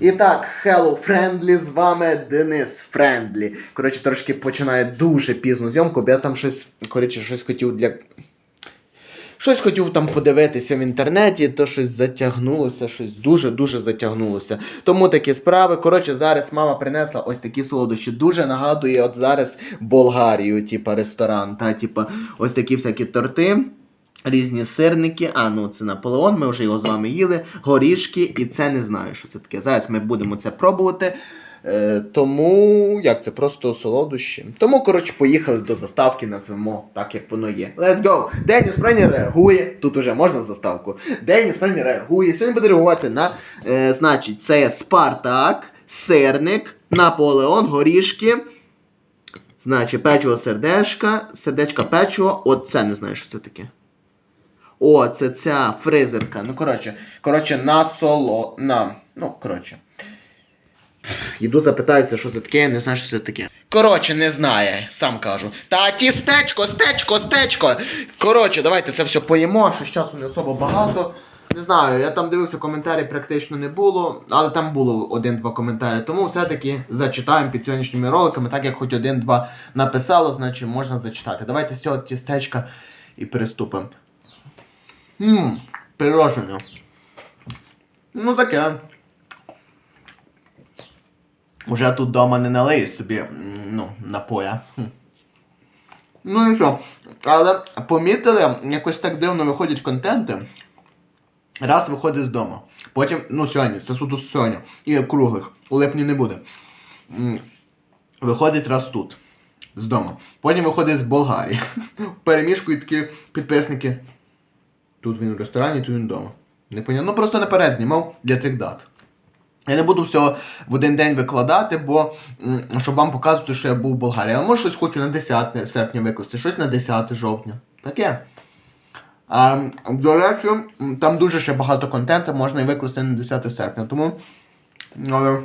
І так, hello, friendly, з вами Денис Френдлі. Коротше, трошки починає дуже пізно зйомку, бо я там щось, коротше, щось хотів для. Щось хотів там подивитися в інтернеті, то щось затягнулося, щось дуже-дуже затягнулося. Тому такі справи. Коротше, зараз мама принесла ось такі солодощі. Дуже нагадує, от зараз Болгарію, типа ресторан, та типа ось такі всякі торти. Різні сирники, а ну це Наполеон, ми вже його з вами їли, горішки, і це не знаю, що це таке. Зараз ми будемо це пробувати. Е, тому як це просто солодощі. Тому, коротше, поїхали до заставки, назвемо так, як воно є. Let's go! Деніс Прені реагує. Тут уже можна заставку. Деніс Прені реагує. Сьогодні буде реагувати на, е, значить, це Спартак, сирник, Наполеон, горішки. Значить, печиво сердечка, сердечка печиво. Це не знаю, що це таке. О, це ця фризерка. Ну, коротше, коротше, на соло. На. Ну, коротше. Йду запитаюся, що це таке, я не знаю, що це таке. Коротше, не знає, сам кажу. Та тістечко, стечко, стечко. Коротше, давайте це все поїмо, що часу не особо багато. Не знаю, я там дивився, коментарі практично не було, але там було один-два коментарі. Тому все-таки зачитаємо під сьогоднішніми роликами, так як хоч один-два написало, значить можна зачитати. Давайте з цього тістечка і приступимо. Ммм, пирожне. Ну таке. Уже тут вдома не налиєш собі ну, напоя. Ну і що? Але помітили, якось так дивно виходять контенти. Раз виходить з дому. Потім, ну сьогодні, це суду сьогодні. І круглих. У липні не буде. Виходить раз тут. З дому. Потім виходить з Болгарії. Перемішку і такі підписники. Тут він в ресторані, тут він вдома. Не понятно. Ну просто наперед знімав для цих дат. Я не буду все в один день викладати, бо щоб вам показувати, що я був в Болгарії. Але може щось хочу на 10 серпня викласти, щось на 10 жовтня. Таке. А, до речі, там дуже ще багато контенту можна і викласти на 10 серпня. Тому. Але,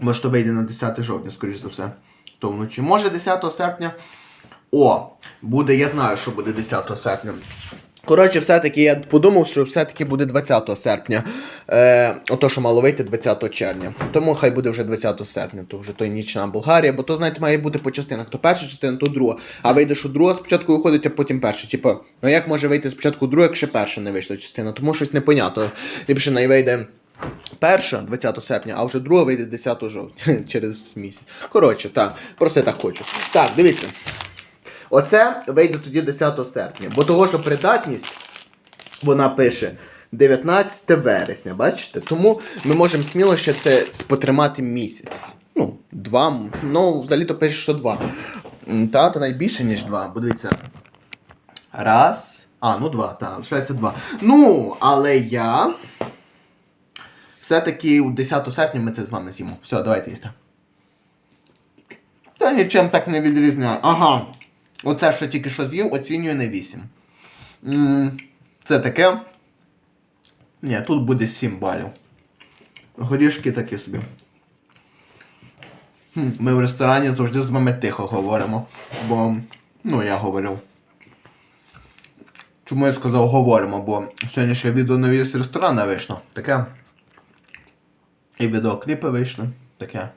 може, то вийде на 10 жовтня, скоріш за все. То вночі. Може 10 серпня. О, буде, я знаю, що буде 10 серпня. Коротше, все-таки я подумав, що все-таки буде 20 серпня. Е, ото, що мало вийти 20 червня. Тому хай буде вже 20 серпня, то вже той нічна Болгарія, бо то, знаєте, має бути по частинах. То перша частина, то друга. А вийде, що друга спочатку виходить, а потім перша. Типу, ну як може вийти спочатку друга, якщо перша не вийшла частина? Тому щось непонятно. Ліпше не вийде. Перша 20 серпня, а вже друга вийде 10 жовтня через місяць. Коротше, так, просто я так хочу. Так, дивіться. Оце вийде тоді 10 серпня. Бо того, що придатність, вона пише 19 вересня, бачите? Тому ми можемо сміло ще це потримати місяць. Ну, два. Ну, взагалі то пише, що два. Та, то найбільше, ніж два. Бо дивіться. Раз. А, ну два, так, лишається два. Ну, але я. Все-таки 10 серпня ми це з вами з'їмо. Все, давайте їсти. Та нічим так не відрізняє. Ага. Оце, що тільки що з'їв, оцінюю на 8. Це таке. Ні, тут буде 7 балів. Горішки такі собі. Ми в ресторані завжди з вами тихо говоримо. Бо, ну, я говорив. Чому я сказав говоримо? Бо сьогодні ще відео нові з ресторана вийшло. Таке. І відеокліпи вийшли. Таке.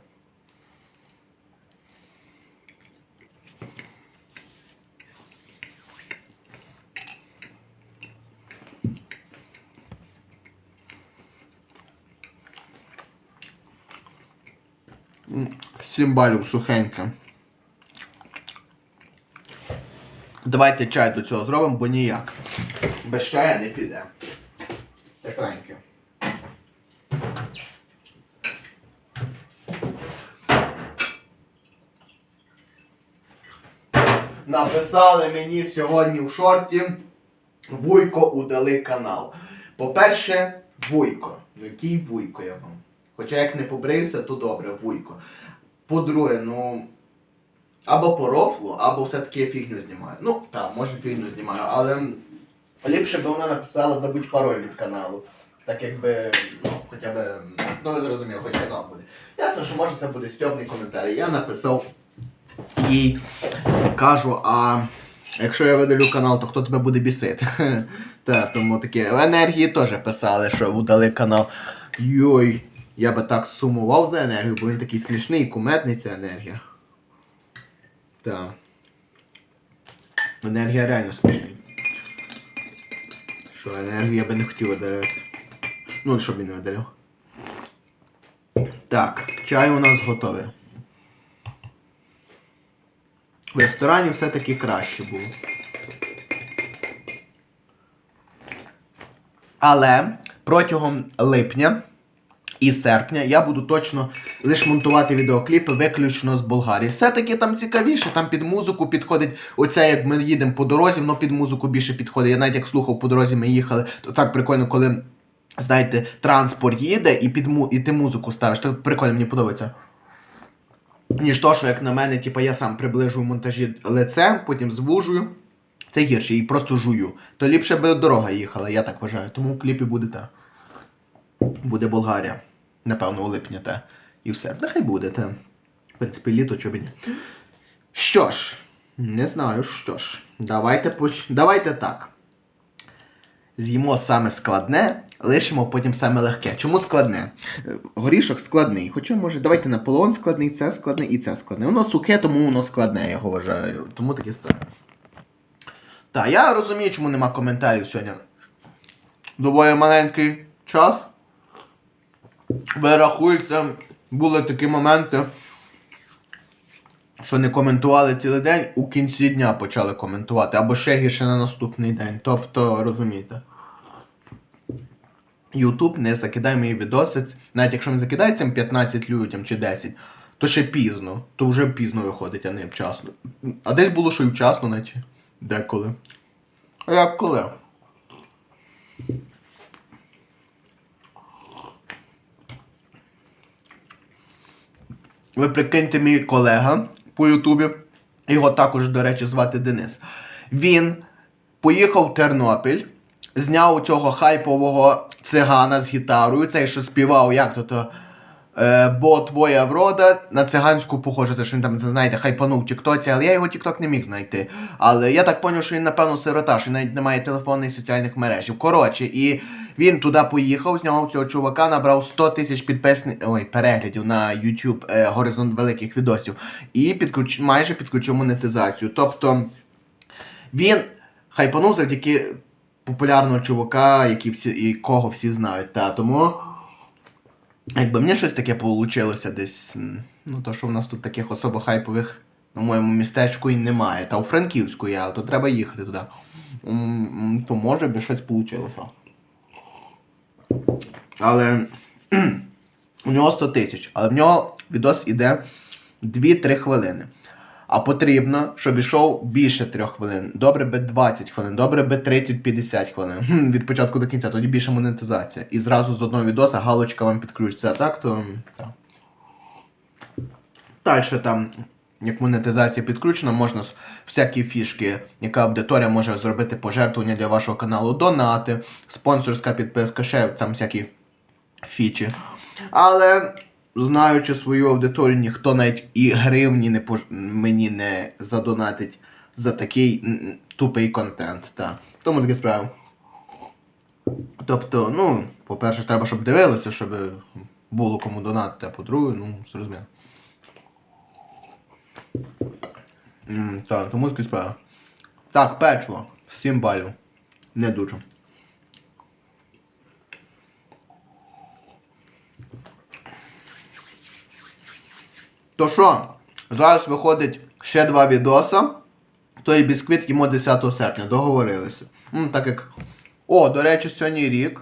М, Сім балів сухеньке. Давайте чай до цього зробимо, бо ніяк. Без чая не піде. Тепленьке. Написали мені сьогодні в шорті Вуйко удали канал. По-перше, Вуйко. Ну який Вуйко я вам? Хоча як не побрився, то добре, Вуйко. По-друге, ну. Або по рофлу, або все-таки я фігню знімаю. Ну, так, може фігню знімаю, але ліпше би вона написала забудь пароль від каналу. Так якби, ну, хоча б, ну ви зрозуміли, хоч канал буде. Ясно, що може це буде стьобний коментар. Я написав їй, кажу, а якщо я видалю канал, то хто тебе буде бісити? Та, тому таке. В енергії теж писали, що удали канал. Йой, я би так сумував за енергію, бо він такий смішний, куметний ця енергія. Так. Енергія реально смішний. Що енергію я би не хотів видаляти. Ну, щоб він не видаляв. Так, чай у нас готовий. В ресторані все-таки краще було. Але протягом липня і серпня я буду точно лише монтувати відеокліпи виключно з Болгарії. Все-таки там цікавіше, там під музику підходить. Оце як ми їдемо по дорозі, воно під музику більше підходить. Я навіть як слухав по дорозі, ми їхали, то так прикольно, коли, знаєте, транспорт їде і під му... і ти музику ставиш. Так прикольно, мені подобається. Ніж то, що як на мене, типу, я сам приближую монтажі лице, потім звужую. Це гірше, і просто жую. То ліпше би дорога їхала, я так вважаю. Тому в кліпі буде те. Буде Болгарія. Напевно, у липні те. І все. Нехай буде те. В принципі, літо чого ні. Що ж, не знаю, що ж. Давайте поч... Давайте так. З'їмо саме складне, лишимо потім саме легке. Чому складне? Е, Горішок складний. Хоча, може, давайте Наполеон складний, це складне і це складне. Воно сухе, тому воно складне, я його вважаю. Тому таке складне. Так, я розумію, чому нема коментарів сьогодні. Доволі маленький час. Ви рахуєте, були такі моменти, що не коментували цілий день, у кінці дня почали коментувати, або ще гірше на наступний день. Тобто, розумієте. Ютуб не закидає мої відоси. Навіть якщо не закидає цим 15 людям чи 10, то ще пізно. То вже пізно виходить, а не вчасно. А десь було, що й вчасно, наче деколи. А як коли? Ви прикиньте, мій колега по Ютубі, його також, до речі, звати Денис. Він поїхав в Тернопіль, зняв цього хайпового цигана з гітарою, цей, що співав, як то то. Е, бо твоя врода на циганську похоже, це що він там, знаєте, хайпанув Тіктоці, але я його Тікток не міг знайти. Але я так зрозумів, що він, напевно, сирота, що навіть немає телефону і соціальних мереж. Коротше, і він туди поїхав, зняв цього чувака, набрав 100 тисяч підписників, ой, переглядів на YouTube е, горизонт великих відосів. І підключ... майже підключив монетизацію. Тобто він хайпанув завдяки популярного чувака, який всі, якого всі знають. Та, тому. Якби мені щось таке получилося десь. Ну, то що в нас тут таких особо хайпових на моєму містечку і немає. Та у Франківську є, але то треба їхати туди. То може би щось вийшло. Але у нього 100 тисяч, але в нього відос іде 2-3 хвилини. А потрібно, щоб ішов більше 3 хвилин. Добре би 20 хвилин, добре би 30-50 хвилин. Хм, від початку до кінця, тоді більше монетизація. І зразу з одного відоса галочка вам підключиться. А так, то. Далі там, як монетизація підключена, можна с- всякі фішки, яка аудиторія може зробити пожертвування для вашого каналу, донати, спонсорська підписка, ще там всякі фічі. Але знаючи свою аудиторію, ніхто навіть і гривні не пож... мені не задонатить за такий тупий контент. Та. Тому таке справа. Тобто, ну, по-перше, треба, щоб дивилися, щоб було кому донатити, а по-друге, ну, зрозуміло. Так, тому таке справа. Так, печиво. 7 балів. Не дуже. То що, зараз виходить ще два відоса. Той бісквіт їмо 10 серпня, договорилися. М, так як. О, до речі, сьогодні рік.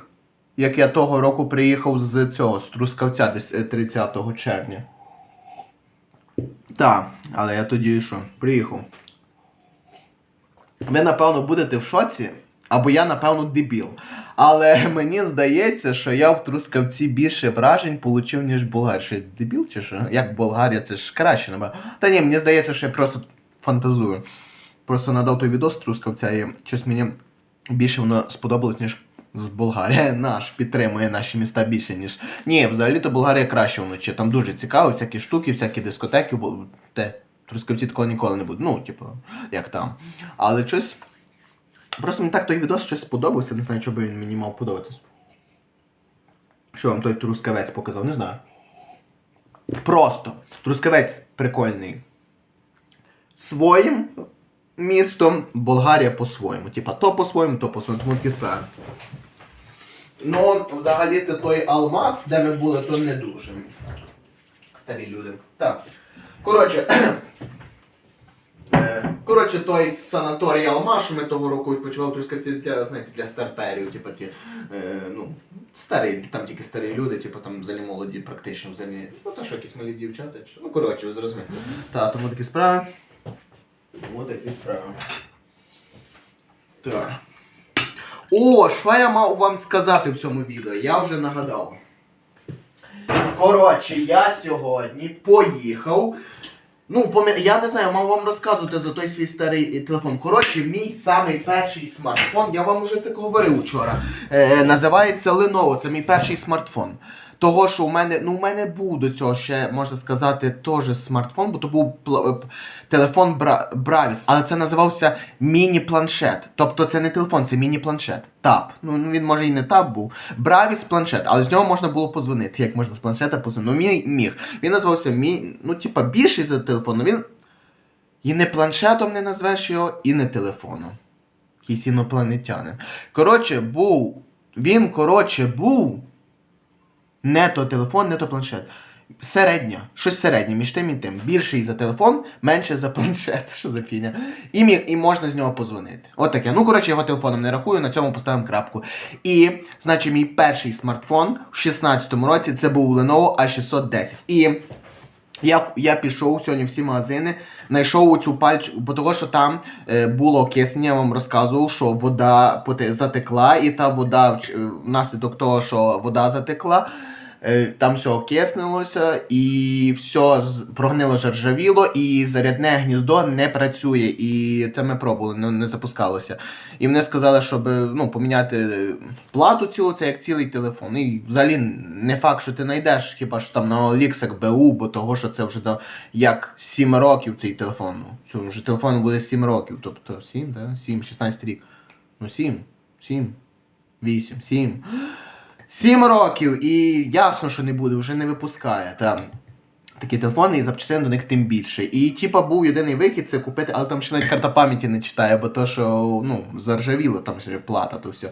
Як я того року приїхав з цього, з Трускавця десь е, 30 червня. Так, але я тоді що? Приїхав. Ви, напевно, будете в шоці, або я, напевно, дебіл. Але мені здається, що я в Трускавці більше вражень получив, ніж в. Що я дебіл чи що? Як Болгарія, це ж краще, напевно. Та ні, мені здається, що я просто фантазую. Просто надав той відос Трускавця і щось мені більше воно сподобалось, ніж з Болгарії. Наш підтримує наші міста більше, ніж. Ні, взагалі-то Болгарія краще вночі. Там дуже цікаво, всякі штуки, всякі дискотеки, бо те. Трускавці такого ніколи не буде. Ну, типу, як там. Але щось. Просто мені так той відос щось сподобався, не знаю, чого він мені мав подобатись. Що вам той трускавець показав, не знаю. Просто. Трускавець прикольний. Своїм містом, Болгарія по-своєму. Типа то по-своєму, то по-своєму, тому такі справи. Ну, взагалі то той алмаз, де ми були, то не дуже. Старі люди. Так. Коротше. Коротше, той санаторій Алмаз, що ми того року відпочивали, трускавці для, знаєте, для старперів, типу ті, е, ну, старі, там тільки старі люди, типу там взагалі молоді, практично взагалі. Ну, та що якісь малі дівчата, чи. Ну, коротше, ви зрозумієте. Так, тому такі справи. Тому такі справи. Так. О, що я мав вам сказати в цьому відео? Я вже нагадав. Коротше, я сьогодні поїхав. Ну, помі- я не знаю, мав вам розказувати за той свій старий е, телефон. Коротше, мій самий перший смартфон, я вам уже це говорив вчора. Е, називається Lenovo, це мій перший смартфон. Того, що у мене, ну, у мене був до цього ще, можна сказати, теж смартфон, бо то був е, телефон Бра- Бравіс, але це називався міні-планшет. Тобто це не телефон, це міні-планшет. Тап. Ну він може і не тап був. Бравіс планшет, але з нього можна було позвонити. Як можна з планшета позвонити? Ну мій міг. Він називався мій, ну, типа, більший за телефон. Ну, він і не планшетом не назвеш його, і не телефоном. Якийсь інопланетянин. Коротше, був. Він, коротше, був. Не то телефон, не то планшет. Середня, щось середнє між тим і тим. Більший за телефон, менше за планшет. Що за фіня? І, міг, і можна з нього позвонити. От таке. Ну, коротше, його телефоном не рахую, на цьому поставимо крапку. І, значить, мій перший смартфон в 16-му році це був Lenovo A610. І я, я пішов сьогодні в всі магазини, знайшов цю пальчу, бо того, що там е, було киснення, я вам розказував, що вода поте- затекла, і та вода внаслідок того, що вода затекла, там все окиснилося, і все прогнило жаржавіло, і зарядне гніздо не працює. І це ми пробували, не, не запускалося. І вони сказали, щоб е, ну, поміняти е, плату цілу, це як цілий телефон. І взагалі не факт, що ти знайдеш, хіба що там на OLX БУ, бо того, що це вже да, як 7 років цей телефон. Ну, вже телефону буде 7 років. Тобто 7, да? 7, 16 рік. Ну 7, 7, 8, 7. 7 років і ясно, що не буде, вже не випускає. Там. Такі телефони і запчастин до них тим більше. І типа був єдиний вихід це купити, але там ще навіть карта пам'яті не читає, бо то, що ну, заржавіло, там ще плата, то все.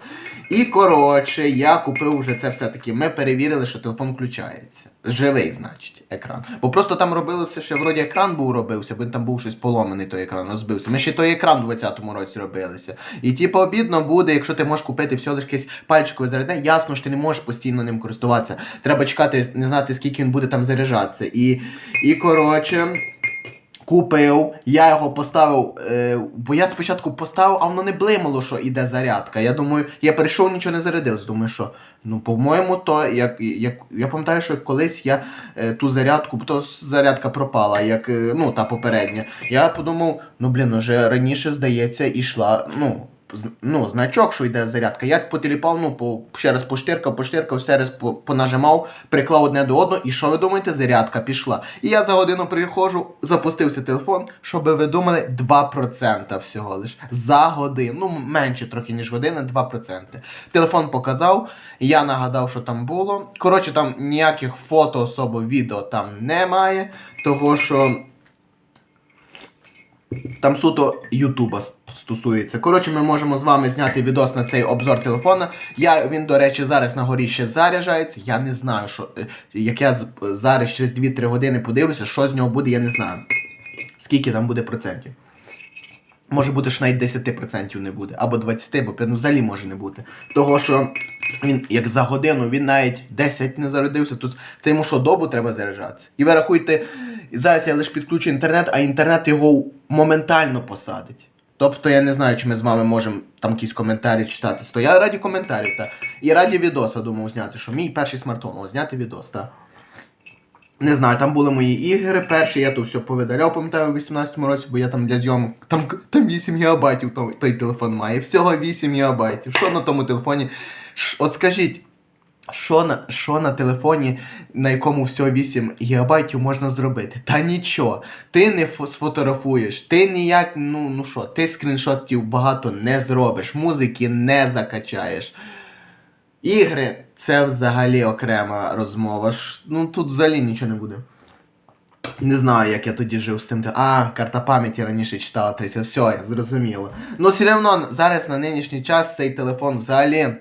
І коротше, я купив вже це все-таки. Ми перевірили, що телефон включається. Живий, значить, екран. Бо просто там робилося ще вроді екран був робився, бо там був щось поломаний той екран, розбився. Ми ще той екран у 20-му році робилися. І типу обідно буде, якщо ти можеш купити все лише якесь пальчикове заряде, ясно, що ти не можеш постійно ним користуватися. Треба чекати, не знати, скільки він буде там заряджатися. І, і коротше. Купив, я його поставив, е, бо я спочатку поставив, а воно не блимало, що іде зарядка. Я думаю, я прийшов, нічого не зарядилось. Думаю, що ну, по-моєму, то як, як я пам'ятаю, що колись я е, ту зарядку, бо то зарядка пропала, як е, ну та попередня. Я подумав, ну блін, уже раніше здається, ішла, ну. Ну, значок, що йде зарядка. Я потеліпав, ну, по, ще раз поштиркав, поштиркав, ще раз по, понажимав, приклав одне до одного, і що ви думаєте, зарядка пішла. І я за годину приходжу, запустився телефон, щоб ви думали, 2% всього лиш. За годину. Ну, менше трохи, ніж година, 2%. Телефон показав, я нагадав, що там було. Коротше, там ніяких фото, особо, відео там немає, того що. Там суто Ютуба стосується. Коротше, ми можемо з вами зняти відос на цей обзор телефона. Я, він, до речі, зараз на горі ще заряджається. Я не знаю, що. е, Як я зараз через 2-3 години подивлюся, що з нього буде, я не знаю. Скільки там буде процентів. Може бути, що навіть 10% не буде, або 20%, бо ну, взагалі може не бути. Того, що він як за годину, він навіть 10 не зарядився, то це йому що добу треба заряджатися. І ви рахуйте, зараз я лише підключу інтернет, а інтернет його моментально посадить. Тобто я не знаю, чи ми з вами можемо там якісь коментарі читати. То я раді коментарів, та. І раді відоса думав зняти, що мій перший смартфон, о, зняти відос, так. Не знаю, там були мої ігри перші, я то все повидаляв, пам'ятаю, у 18-му році, бо я там для зйомок. Там, там 8 гігабайтів той, той телефон має. Всього 8 гігабайтів. Що на тому телефоні? От скажіть, що на, що на телефоні, на якому всього 8 гігабайтів можна зробити? Та нічого. Ти не сфотографуєш, ти ніяк, ну, ну що, ти скріншотів багато не зробиш, музики не закачаєш. Ігри це взагалі окрема розмова. Ну тут взагалі нічого не буде. Не знаю, як я тоді жив з тим. А, карта пам'яті раніше читала 30. Все, я зрозуміло. Ну, все одно зараз на нинішній час цей телефон взагалі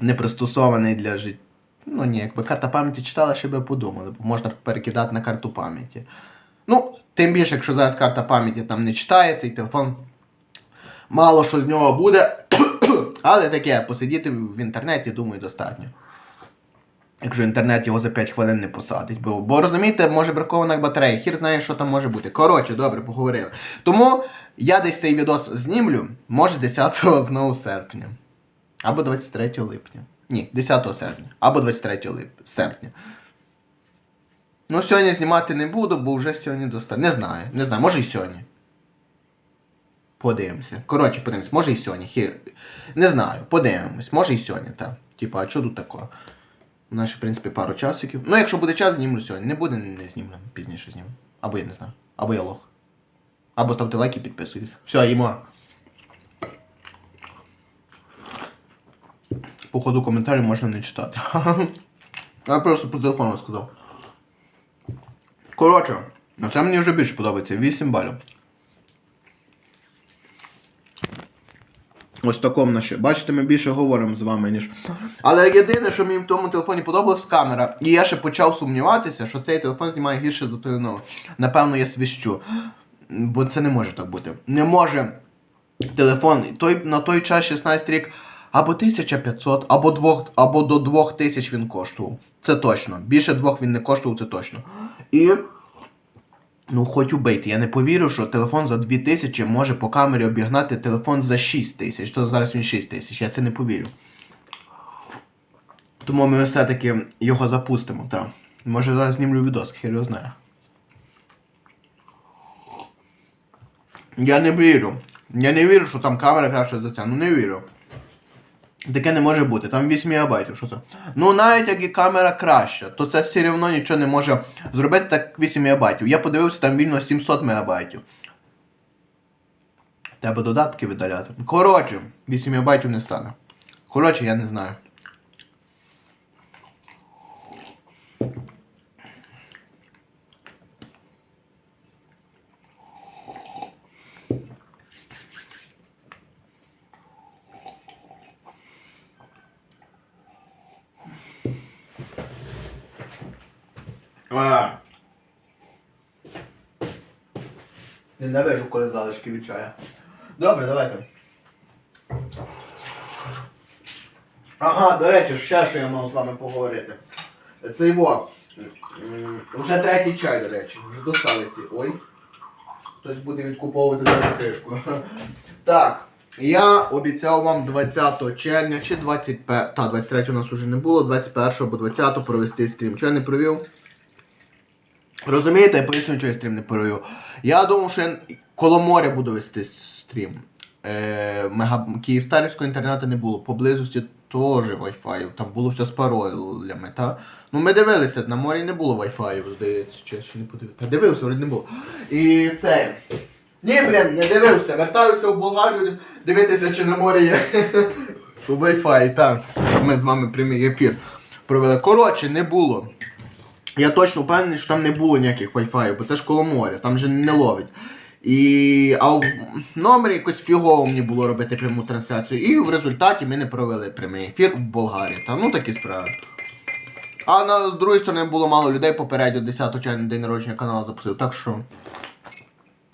не пристосований для життя. Ну ні, якби карта пам'яті читала, ще би подумали, бо можна перекидати на карту пам'яті. Ну, тим більше, якщо зараз карта пам'яті там не читає, цей телефон мало що з нього буде. Але таке, посидіти в інтернеті, думаю, достатньо. Якщо інтернет його за 5 хвилин не посадить. Бо, бо розумієте, може бракована батарея, хір знає, що там може бути. Коротше, добре, поговорили. Тому я десь цей відос знімлю, може 10 знову серпня. Або 23 липня. Ні, 10 серпня. Або 23 лип... серпня. Ну, сьогодні знімати не буду, бо вже сьогодні достатньо. Не знаю, не знаю, може і сьогодні. Подивимося. Коротше, подивимось, може і сьогодні. Хір. Не знаю, подивимось, може і сьогодні, так. Типа, а що тут такого? У нас в принципі, пару часиків. Ну, якщо буде час, знімлю сьогодні. Не буде, не знімлю. Пізніше знімлю. Або я не знаю. Або я лох. Або ставте лайк і підписуйтесь. Все, їмо. Походу коментарі можна не читати. Я просто по телефону сказав. Коротше, а це мені вже більше подобається. 8 балів. Ось такому наші. Бачите, ми більше говоримо з вами, ніж. Але єдине, що мені в тому телефоні подобалась камера, і я ще почав сумніватися, що цей телефон знімає гірше за той. Напевно, я свищу. Бо це не може так бути. Не може телефон той, на той час 16 рік або 1500, або, 2, або до 2000 він коштував. Це точно. Більше двох він не коштував, це точно. І. Ну, хоч убийте, я не повірю, що телефон за 2000 може по камері обігнати телефон за 6000. То зараз він 6000, я це не повірю. Тому ми все-таки його запустимо, так. Може зараз знімлю відос, хер його знає. Я не вірю. Я не вірю, що там камера краще за це. Ну не вірю. Таке не може бути. Там 8 МБ, що це? Ну навіть як і камера краща, то це все одно нічого не може зробити так 8 МБ. Я подивився, там вільно 700 МБ. Треба додатки видаляти. Коротше, 8 МБ не стане. Коротше, я не знаю. Ненавижу, коли залишки від чая. Добре, давайте. Ага, до речі, ще що я мав з вами поговорити. Це його. Вже третій чай, до речі. Вже достали ці. Ой. Хтось буде відкуповувати зараз кришку. Так. Я обіцяв вам 20 червня чи 21. Та, 23 у нас уже не було, 21 або 20 провести стрім. Чого я не провів? Розумієте, я поясню, що я стрім не провів. Я думав, що я коло моря буду вести стрім. Е, мега... Київстарівського інтернету не було. Поблизості теж Wi-Fi. Там було все з паролями, та? Ну ми дивилися, на морі не було Wi-Fi, здається, чи ще не подивився. Та дивився, вроді не було. І це. Ні, блін, не дивився. Вертаюся в Болгарію дивитися, чи на морі є Wi-Fi, так. Щоб ми з вами прямий ефір провели. Коротше, не було. Я точно впевнений, що там не було ніяких Wi-Fi, бо це ж коло моря, там же не ловить. І а в номері якось фігово мені було робити пряму трансляцію. І в результаті ми не провели прямий ефір в Болгарії. Та ну такі справи. А на, з другої сторони було мало людей попередньо 10 червня день народження каналу запустив. Так що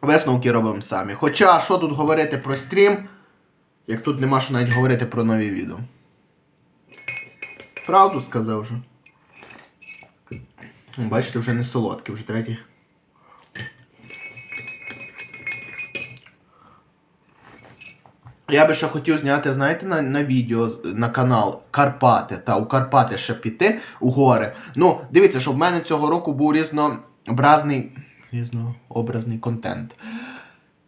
висновки робимо самі. Хоча що тут говорити про стрім, як тут нема що навіть говорити про нові відео. Правду сказав вже. Бачите, вже не солодкий, вже третій. Я би ще хотів зняти, знаєте, на, на відео на канал Карпати. Та у Карпати ще піти у гори. Ну, дивіться, що в мене цього року був різнообразний різнообразний контент.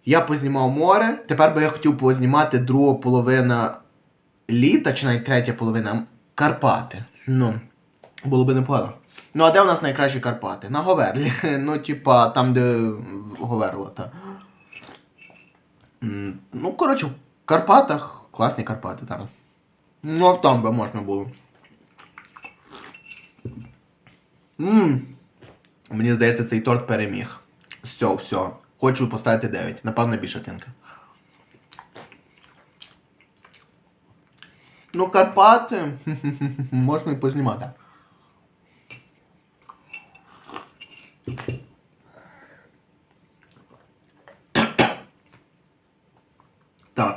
Я познімав море, тепер би я хотів познімати друга половина літа, чи навіть третя половина Карпати. Ну, було би непогано. Ну, а де у нас найкращі Карпати? На Говерлі. Ну, типа, там, де Говерло, та. Ну, коротше, в Карпатах. Класні Карпати там. Ну, там би можна було. Ммм. Мені здається, цей торт переміг. З всього. Хочу поставити 9. Напевно, більша оцінка. Ну, Карпати. Можна і познімати. Так.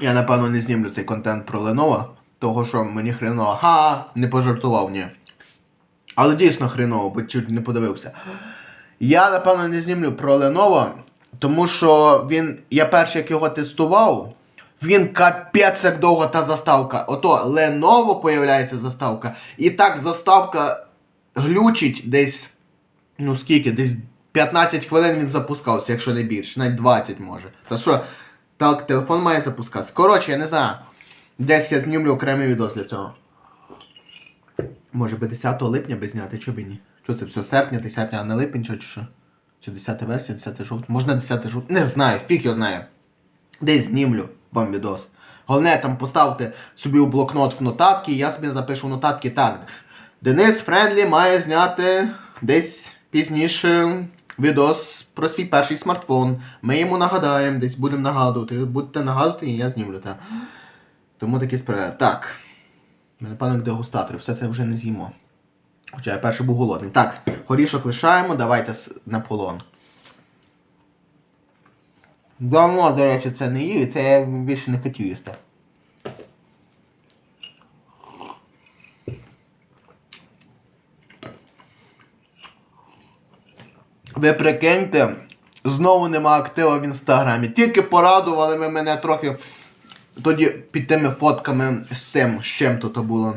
Я напевно не знімлю цей контент про Lenovo, того що мені хреново. Ха, не пожартував, ні. Але дійсно хреново, бо чуть не подивився. Я, напевно, не знімлю про Lenovo, тому що він. Я перший, як його тестував, він капець як довго та заставка. Ото Lenovo появляється заставка. І так заставка глючить десь. Ну скільки? Десь 15 хвилин він запускався, якщо не більше, навіть 20 може. Та що, так, телефон має запускатися. Коротше, я не знаю. Десь я знімлю окремий відос для цього. Може би 10 липня би зняти, чого б ні? Що це все серпня, 10 серпня, а не липень, чи що? Чи 10 версія, 10 жовтня? Можна 10 жовтня? Не знаю, фіг його знає. Десь знімлю вам відос. Головне там поставте собі у блокнот в нотатки, і я собі запишу нотатки так. Денис Френдлі має зняти десь пізніше відос про свій перший смартфон. Ми йому нагадаємо, десь будемо нагадувати. Будете нагадувати, і я знімлю. Та. Тому такі справи. Так. Ми, напевно, як дегустатори, все це вже не з'їмо. Хоча я перший був голодний. Так, горішок лишаємо, давайте с- Наполеон. Давно, до речі, це не їв, це я більше не хотів їсти. Ви прикиньте, знову нема актива в інстаграмі. Тільки порадували ви мене трохи тоді під тими фотками з цим, з чим то то було.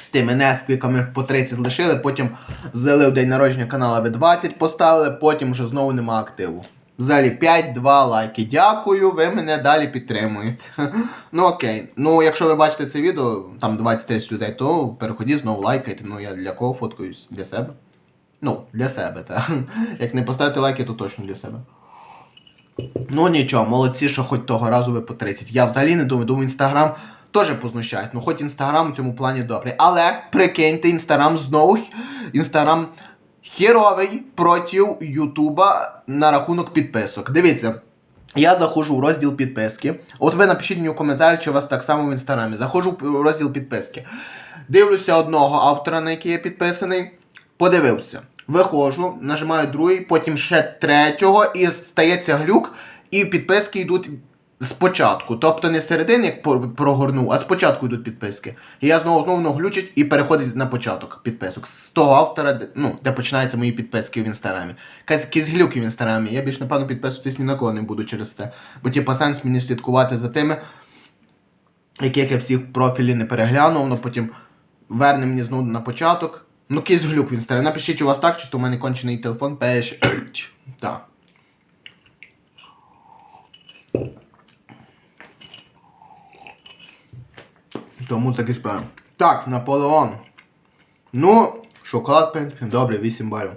З тими несквіками по 30 лишили, потім залив день народження канала ви 20 поставили, потім вже знову нема активу. Взагалі 5-2 лайки. Дякую, ви мене далі підтримуєте. Ну окей. Ну, якщо ви бачите це відео, там 20-30 людей, то переходіть знову лайкайте. Ну я для кого фоткаюсь? Для себе? Ну, для себе, так. Як не поставити лайки, то точно для себе. Ну нічого, молодці, що хоч того разу ви по 30. Я взагалі не думаю, думаю, інстаграм теж познущаюсь. Ну, хоч інстаграм у цьому плані добрий. Але прикиньте, інстаграм знову інстаграм херовий проти Ютуба на рахунок підписок. Дивіться. Я заходжу в розділ підписки. От ви напишіть мені в коментарі, чи у вас так само в інстаграмі. Заходжу в розділ підписки. Дивлюся одного автора, на який я підписаний. Подивився. Виходжу, нажимаю другий, потім ще третього, і стається глюк, і підписки йдуть спочатку. Тобто не середини, як прогорнув, а спочатку йдуть підписки. І я знову знову глючить і переходить на початок підписок. З того автора, ну, де починаються мої підписки в інстаграмі. Якісь глюки в інстаграмі. Я більш напевно підписуватись ні на кого не буду через це. Бо типа сенс мені слідкувати за тими, яких я всіх профілі не переглянув, воно потім верне мені знову на початок. Ну, якийсь глюк він інстаграмі. Напишіть, у вас так, чи то у мене кончений телефон пеш. Так. Тому так і спаю. Так, Наполеон. Ну, шоколад, в принципі, добре, 8 балів.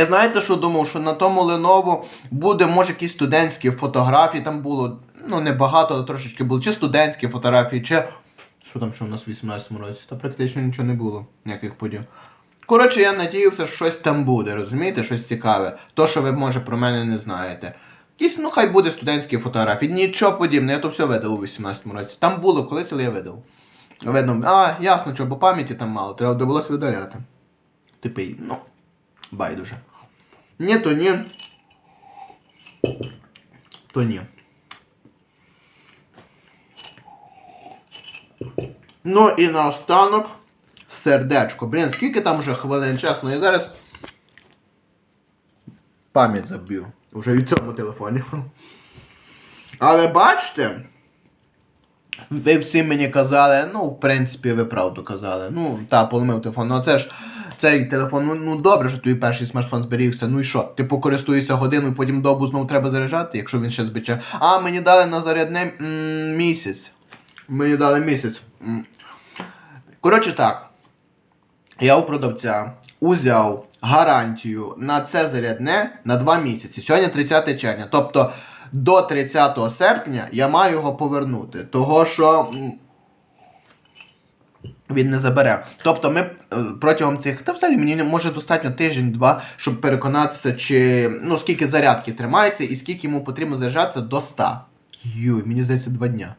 Я знаєте, що думав, що на тому Lenovo буде, може, якісь студентські фотографії, там було, ну, небагато, але трошечки було, чи студентські фотографії, чи. Що там, що в нас в 18-му році? Та практично нічого не було, ніяких подій. Коротше, я надіявся, що щось там буде, розумієте, щось цікаве. То, що ви, може, про мене не знаєте. Якісь, ну, хай буде студентські фотографії. Нічого подібного, я то все видав у 18-му році. Там було колись, але я видав. Видно, а, ясно, що, бо пам'яті там мало, треба довелося видаляти. Типи, ну, байдуже. Ні, то ні. То ні. Ну і наостанок сердечко. Блін, скільки там вже хвилин, чесно, я зараз пам'ять заб'ю. Вже від цьому телефоні. Але бачите, ви всі мені казали, ну, в принципі, ви правду казали. Ну, та, поломив телефон. Ну, це ж цей телефон, ну, ну добре, що твій перший смартфон зберігся. Ну і що? Ти покористуєшся годину, і потім добу знову треба заряджати, якщо він ще збиче. А, мені дали на зарядне місяць. Мені дали місяць. Коротше так. Я у продавця узяв гарантію на це зарядне на 2 місяці. Сьогодні 30 червня. Тобто до 30 серпня я маю його повернути. Того що. Він не забере. Тобто ми е, протягом цих. Та взагалі мені може достатньо тиждень-два, щоб переконатися, чи ну скільки зарядки тримається і скільки йому потрібно заряджатися до 100. Юй, мені здається, два дня.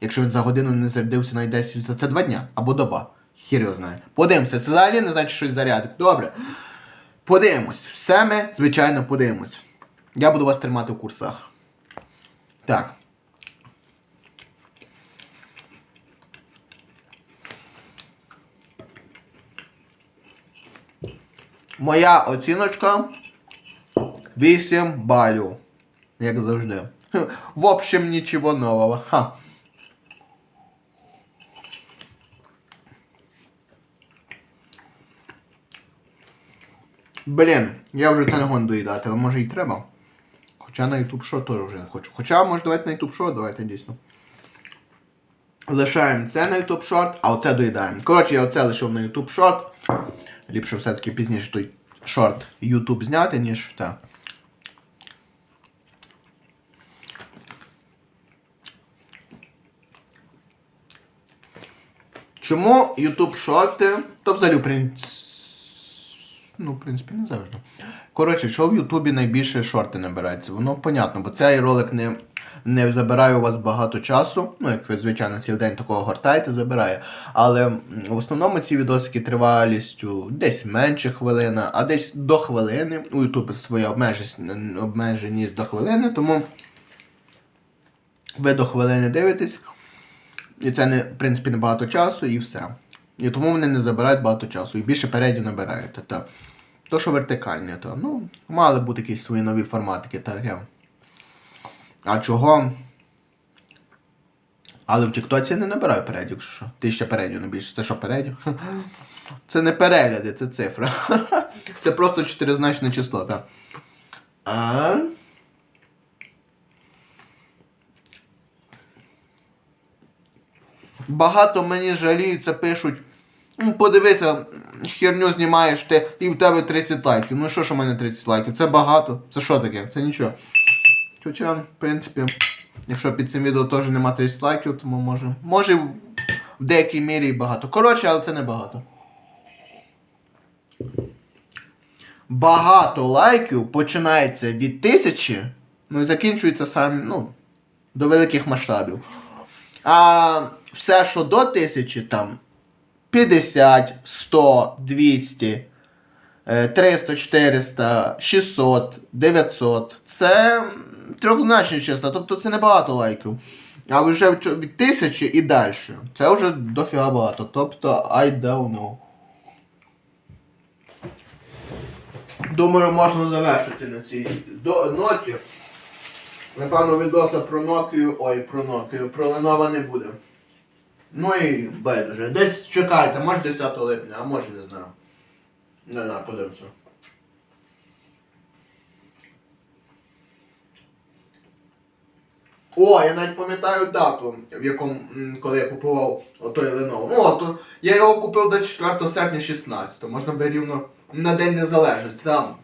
Якщо він за годину не зарядився навіть 10, це, два дня або доба. Хір його знає. Подивимося, це взагалі не значить щось зарядить. Добре. Подивимось. Все ми, звичайно, подивимось. Я буду вас тримати в курсах. Так. Моя оціночка 8 балів. Як завжди. В общем, нічого нового. Ха. Блін, я вже це не гон доїдати, але може і треба. Хоча на YouTube Show теж вже не хочу. Хоча, може, давайте на YouTube Show, давайте дійсно. Лишаємо це на YouTube Short, а оце доїдаємо. Коротше, я оце лишив на YouTube Short. Ліпше все-таки пізніше той шорт YouTube зняти, ніж так. Чому YouTube шорти? То взагалі, в принципі, ну, в принципі, не завжди. Коротше, що в Ютубі найбільше шорти набирається? Воно понятно, бо цей ролик не, не забирає у вас багато часу. Ну, як ви, звичайно, цілий день такого гортаєте, забирає. Але в основному ці відосики тривалістю десь менше хвилина, а десь до хвилини. У Ютубі своя обмеженість, до хвилини, тому ви до хвилини дивитесь. І це не, в принципі, не багато часу і все. І тому вони не забирають багато часу. І більше передню набираєте. Та. То, що вертикальні, то ну, мали бути якісь свої нові форматики, так. я. А чого? Але в Тіктоці я не набираю якщо що. Ти ще передню не більше. Це що передню? Це не перегляди, це цифра. Це просто чотиризначне число, так. А? Багато мені жаліються, пишуть. Подивися, херню знімаєш ти і в тебе 30 лайків. Ну що ж у мене 30 лайків? Це багато. Це що таке? Це нічого. Хоча, в принципі, якщо під цим відео теж нема 30 лайків, тому може. Може в деякій мірі і багато. Коротше, але це не багато. Багато лайків починається від тисячі, ну і закінчується сам, ну, до великих масштабів. А все, що до тисячі, там 50, 100, 200, е, 300, 400, 600, 900. Це трьохзначні числа, тобто це не багато лайків. А вже від тисячі і далі. Це вже дофіга багато. Тобто, I don't know. Думаю, можна завершити на цій ноті. Напевно, відоса про Nokia, ой, про Nokia, про Lenovo не буде. Ну і байдуже. Десь чекайте, може 10 липня, а може не знаю. Не знаю, подивимося. О, я навіть пам'ятаю дату, в якому, коли я купував отой Lenovo. Ну, от, я його купив до 4 серпня 16, можна би рівно на День Незалежності. Там.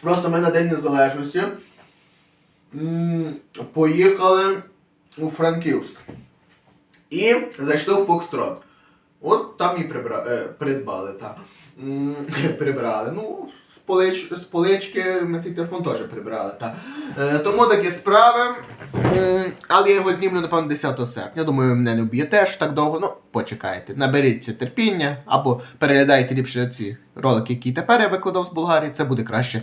Просто ми на День Незалежності м, поїхали у Франківськ. І зайшли в Фокстрот. От там і прибра... е, придбали, так. М, Прибрали. Ну, з, полич... з полички ми цей телефон теж прибрали, так. Е, тому такі справи. Але я його знімлю, напевно, 10 серпня. Думаю, мене не вб'єте ж так довго. Ну, почекайте. Наберіться терпіння або переглядайте ліпше ці ролики, які тепер я викладав з Болгарії. Це буде краще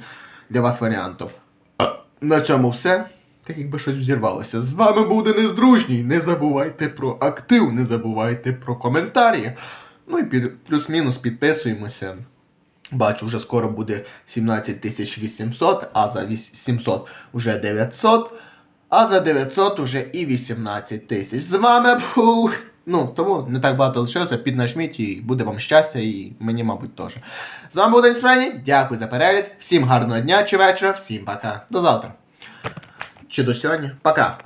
для вас варіантом. На цьому все. Так якби щось взірвалося. З вами був Денис. Не забувайте про актив, не забувайте про коментарі. Ну і під, плюс-мінус підписуємося. Бачу, вже скоро буде 17 800, а за 700 вже 900, а за 900 вже і 18 тисяч. З вами був. Ну, тому не так багато лишилося, піднажміть і буде вам щастя, і мені, мабуть, теж. З вами був Денис Френі, дякую за перегляд, всім гарного дня чи вечора, всім пока. До завтра. Чи до сьогодні. Пока.